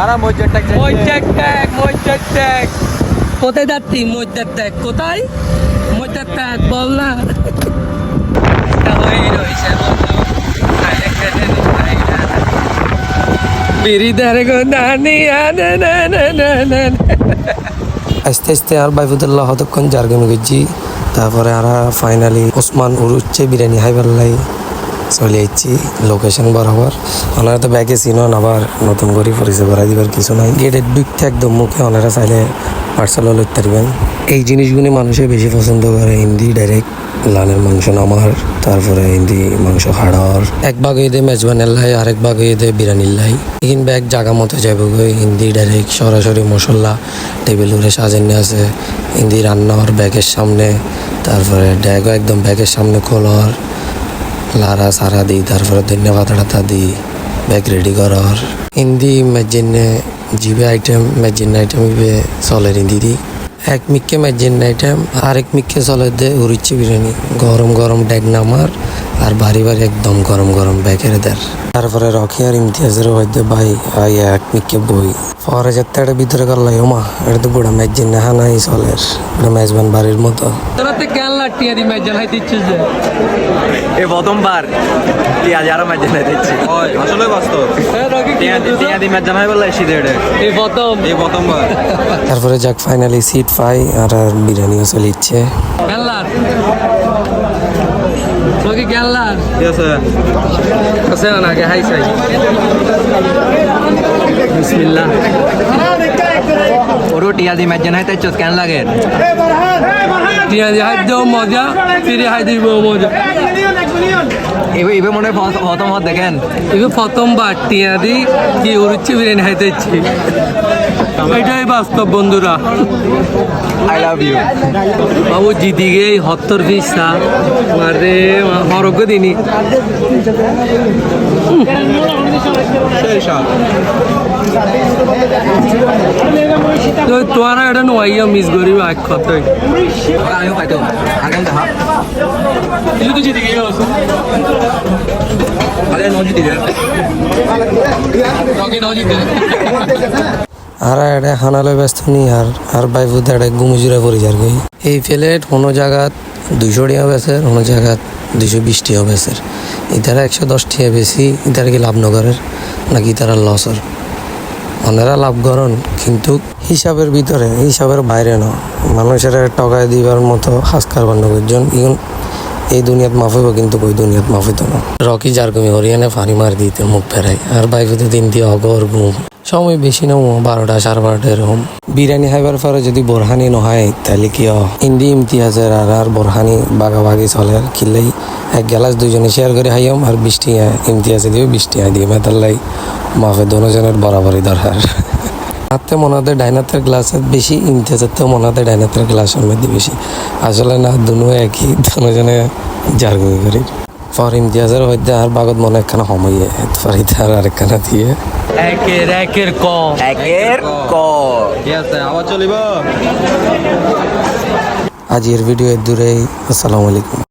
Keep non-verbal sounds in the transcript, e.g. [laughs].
আরা মজ্জার ট্যাগ মজ্জার ট্যাগ মজ্জার ট্যাগ কোথায়? যাচ্ছি মজ্জার ট্যাগ কোথায় মজ্জার ট্যাগ বল না। বিরিদার গো নানি আনে আস্তে আস্তে আর বাইফুদুল্লাহ হতক্ষণ জার্গমি করছি তারপরে আর ফাইনালি ওসমান উড়ুচ্ছে বিরিয়ানি হাই পাল্লাই চলে যাচ্ছি লোকেশন বরাবর। ওনারা তো ব্যাগে চিনন আবার নতুন করে পরিচয় করা দিবার কিছু নাই। গেটের ঢুকতে একদম মুখে ওনারা চাইলে পার্সেল লইতে পারবেন। এই জিনিসগুলি মানুষে বেশি পছন্দ করে হিন্দি ডাইরেক্ট লানের মাংস নামার, তারপরে হিন্দি মাংস হাড়ার এক ভাগ হয়ে এদে মেজবানের লাই, আরেক ভাগ এদে বিরিয়ানির লাই। ইন ব্যাগ জাগা মতো যাব হিন্দি ডাইরেক্ট সরাসরি মশলা টেবিল উড়ে সাজানো আছে। হিন্দি রান্নার ব্যাগের সামনে, তারপরে ড্যাগও একদম ব্যাগের সামনে খোলার। লারা সারা দিই তারপর ধন্যবাদ টাতা দিই ব্যাগ রেডি করার হিন্দি ম্যাজিনে জিবে আইটেম ম্যাজিন আইটেম চলের হিন্দি দিই এক মিক্কে ম্যাজিন আইটেম আরেক মিক্কে চলে দে উড়িচ্ছে বিরিয়ানি গরম গরম ড্যাগ নামার আর বাড়ি বাড়ি একদম গরম গরম ব্যাগের দের তারপরে রকি আর ইমতিয়াজের হইতে ভাই আই এক মিক্কে বই। পরে যাতে এটা ভিতরে করলাই ওমা এটা তো গোড়া মেজিন না হানাই চলের। এটা মেজবান বাড়ির মতো। তোরা কেন লাটিয়া দি মেজাল হাই দিচ্ছিস যে। এ প্রথমবার টিয়া যারা ম্যাচ জানাই দিচ্ছি। আসলে বাস্তব। টিয়া দি ম্যাচ জানাই বললে শীতে এটা। এই প্রথম। এই প্রথমবার। [laughs] তারপরে যাক ফাইনালি সিট পাই আর আর বিরিয়ানিও চলে ইচ্ছে গেলার রকি গেলার ঠিক আছে। আছে না আগে হাই সাই বিসমিল্লাহ। ওরও টিয়া দি ম্যাচ জানাই তাই কেন লাগে। টিয়া দি হাই দেও মজা ফিরে হাই দিব মজা। এবার এবার মনে হয় প্রথম- হাত দেখেন। ಇದು প্রথমবার টিয়া দি কি উড়ুচ্ছি বিরিয়ানি খাইতেছি এটাই বাস্তব বন্ধুরা। আই লাভ ইউ বাবু জিদি গে হত্তর পিসা মারে হরগ দিনি। তো তোমারা এটা নোয়াইয়া মিস করিব এক কথাই আমিও পাইতো আগাম দেখা কিন্তু জিদি গে আছে আরে আর এটা হানালে ব্যস্ত নি আর আর বাইবুতে এটা গুমুজুরা পড়ে যার গই এই প্লেট কোনো জায়গাত দুইশো টিয়া বেসের কোনো জায়গাত দুইশো বিশ টিয়া বেসের ইতারা একশো দশ টিয়া বেশি, ইতারা কি লাভ নগরের, নাকি তারা লসর? ওনারা লাভ করেন কিন্তু হিসাবের ভিতরে, হিসাবের বাইরে ন মানুষের টকায় দিবার মতো হাসকার করছেন ইগুন এই দুনিয়াত মাফ হইব কিন্তু ওই দুনিয়াত মাফ হইতো না। রকি যার কমি হরিয়ানে ফানি মার দিতে মুখ ফেরাই আর বাইকুতে দিন দিয়ে অগর ঘুম। সময় বেশি না বারোটা সাড়ে বারোটা এরকম বিরিয়ানি খাইবার পরে যদি বোরহানি নহয় তাহলে কি? ইন্দি ইমতিয়াজের আর আর বোরহানি বাগাবাগি চলে আর কিনলেই এক গ্লাস দুজনে শেয়ার করে খাইয়াম, আর বৃষ্টি ইমতিয়াজে দিও বৃষ্টি আয় দিয়ে মেতাল্লাই মাফে দোনোজনের বরাবরই দরকার। হাতে মনে হয় ডাইনাতের গ্লাসের বেশি ইমতিয়াজের তো মনে হয় ডাইনাতের গ্লাসের মধ্যে বেশি। আসলে না দুনো একই দুজনে জারগুমি করি। পর ইমতিয়াজের হইতে আর বাগত মনে একখানা সময়ে ফরিতে আর আরেকখানা দিয়ে। একের একের ক। একের ক। ঠিক আছে আবার চলিব। আজকের ভিডিও দূরেই আসসালামু আলাইকুম।